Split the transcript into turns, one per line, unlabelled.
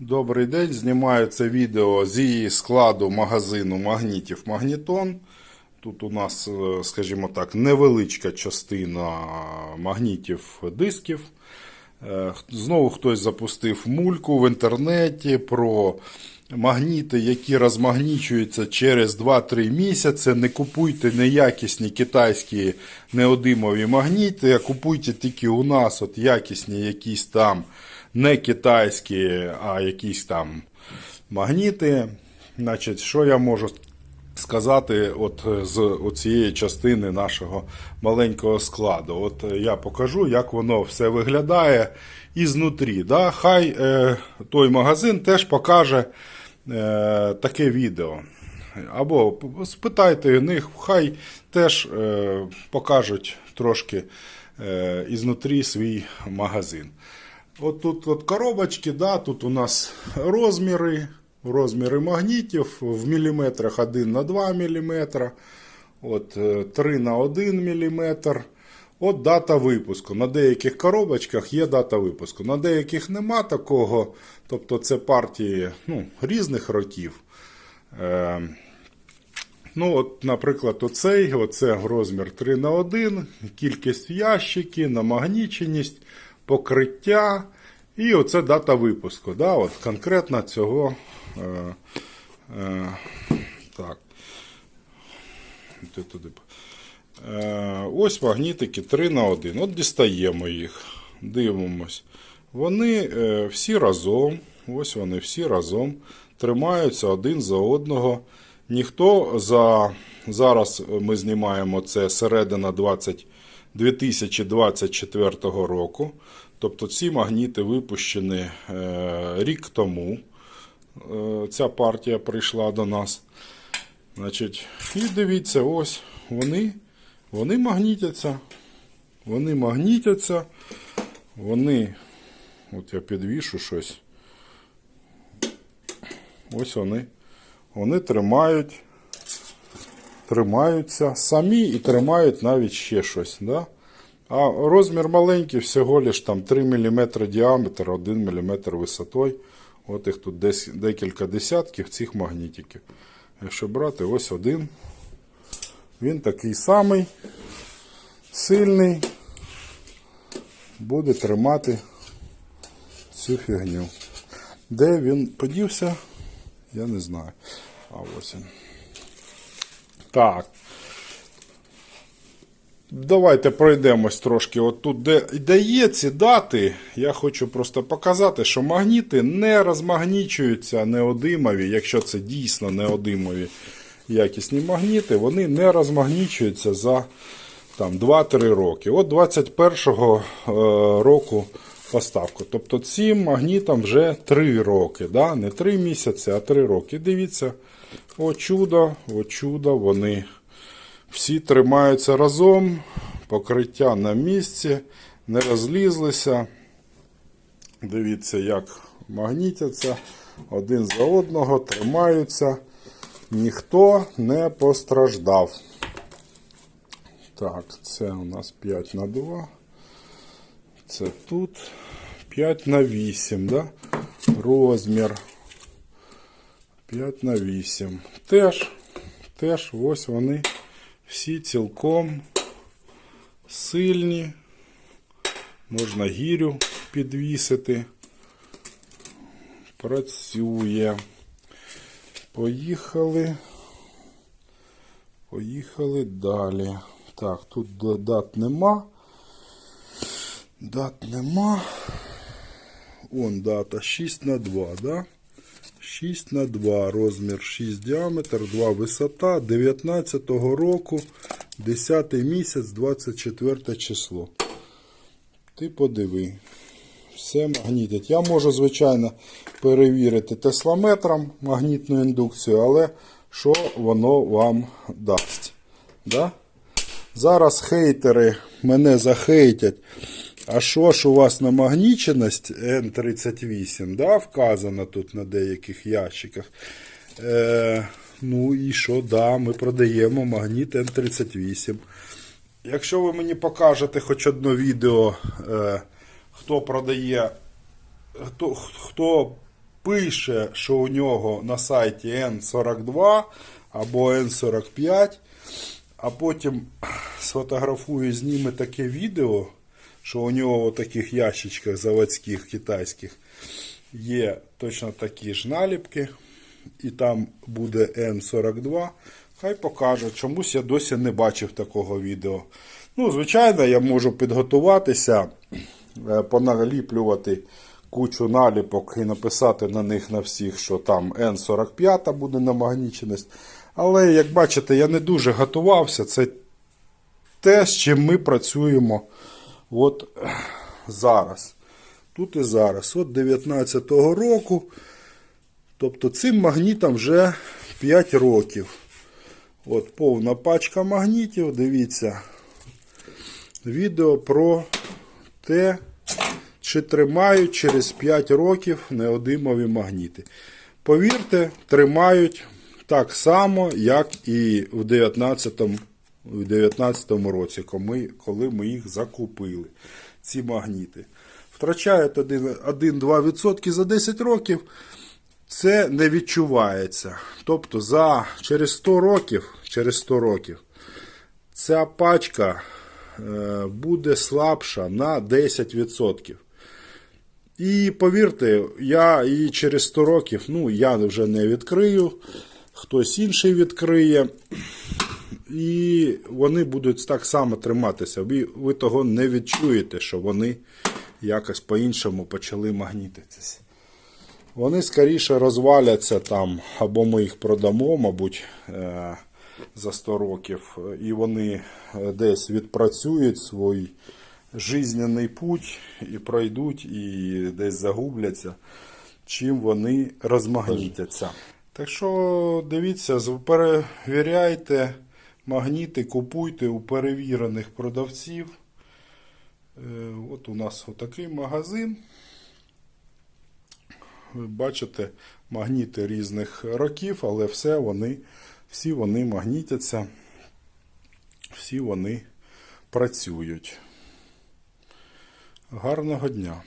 Добрий день. Знімаю це відео зі складу магазину магнітів Магнітон. Тут у нас, е, скажімо так, невеличка частина магнітів дисків. Е, Знову хтось запустив мульку в інтернеті про магніти, які розмагнічуються через 2-3 місяці. Не купуйте неякісні китайські неодимові магніти, а купуйте тільки у нас от якісні якісь там не китайські, а якісь там магніти. Значить, що я можу сказати от з цієї частини нашого маленького складу? От е, я покажу, як воно все виглядає ізнутрі. Да? Хай е, той магазин теж покаже е, таке відео. Або спитайте у них, хай теж е, покажуть трошки е, ізнутрі свій магазин. От тут от коробочки, да, тут у нас розміри, розміри магнітів в міліметрах 1 на 2 мм, от е, 3 на 1 мм. От дата випуску. На деяких коробочках є дата випуску. На деяких нема такого. Тобто це партії ну, різних років. Е, Ну, от, наприклад, оцей, оце розмір 3 на 1, кількість ящиків, намагніченість, покриття. І оце дата випуску. Да, от конкретно цього. Е, е, так. Е, ось магнітики 3 на 1. От дістаємо їх. Дивимось. Вони всі разом. Ось вони всі разом тримаються один за одного. Ніхто за зараз ми знімаємо це середина 20, 2024 року. Тобто ці магніти випущені рік тому. Е, ця партія прийшла до нас. Значить, і дивіться, ось вони, вони магнітяться. Вони магнітяться. Вони, от я підвішу щось. Ось вони. Вони тримають, тримаються самі і тримають навіть ще щось. Да? А розмір маленький, всього лиш там 3 мм діаметр, 1 мм висотою. От їх тут десь декілька десятків цих магнітиків. Якщо брати ось один, він такий самий сильний, буде тримати цю фігню. Де він подівся, я не знаю. А ось він. Так. Давайте пройдемось трошки. От тут, де, де є ці дати, я хочу просто показати, що магніти не розмагнічуються неодимові, якщо це дійсно неодимові якісні магніти, вони не розмагнічуються за там, 2-3 роки. От 21-го е, року поставку. Тобто цим магнітам вже 3 роки. Да? Не 3 місяці, а 3 роки. Дивіться, о чудо, о чудо, вони всі тримаються разом, покриття на місці, не розлізлися. Дивіться, як магнітяться один за одного, тримаються. Ніхто не постраждав. Так, це у нас 5 на 2. Це тут 5 на 8, да? розмір. 5 на 8. Теж, теж ось вони всі цілком сильні. Можна гірю підвісити. Працює. Поїхали. Поїхали далі. Так, тут дат нема. Дат нема. Он дата 6 на 2, да? 6 на 2, розмір 6 діаметр, 2 висота 19 року, 10 місяць, 24 число. Ти подиви. Все магнітить. Я можу, звичайно, перевірити тесламетром магнітну індукцію, але що воно вам дасть? Да? Зараз хейтери мене захейтять. А що ж у вас намагніченість N38, да, вказано тут на деяких ящиках. Е, ну і що, да, ми продаємо магніт N38. Якщо ви мені покажете хоч одне відео, е, хто продає, хто, хто пише, що у нього на сайті N42 або N45, а потім сфотографує, зніме таке відео, що у нього в таких ящичках заводських китайських є точно такі ж наліпки, і там буде N42. Хай покаже. Чомусь я досі не бачив такого відео. Ну, звичайно, я можу підготуватися, е, поналіплювати кучу наліпок і написати на них на всіх, що там N45 буде намагніченість. Але, як бачите, я не дуже готувався. Це те, з чим ми працюємо от зараз. Тут і зараз. От 19-го року. Тобто цим магнітам вже 5 років. От повна пачка магнітів. Дивіться. Відео про те, чи тримають через 5 років неодимові магніти. Повірте, тримають так само, як і в 19-му у 19 році, коли, коли ми їх закупили, ці магніти. Втрачають 1-2% за 10 років, це не відчувається. Тобто за, через 100 років, через 100 років ця пачка е, буде слабша на 10%. І повірте, я її через 100 років, ну, я вже не відкрию, хтось інший відкриє. І вони будуть так само триматися. Ви, ви того не відчуєте, що вони якось по-іншому почали магнітитися. Вони скоріше розваляться там, або ми їх продамо, мабуть, е, за 100 років, і вони е, десь відпрацюють свій жизненний путь і пройдуть, і десь загубляться, чим вони розмагнітяться. Так що дивіться, перевіряйте магніти, купуйте у перевірених продавців. Е, От у нас отакий магазин. Ви бачите магніти різних років, але все вони, всі вони магнітяться, всі вони працюють. Гарного дня!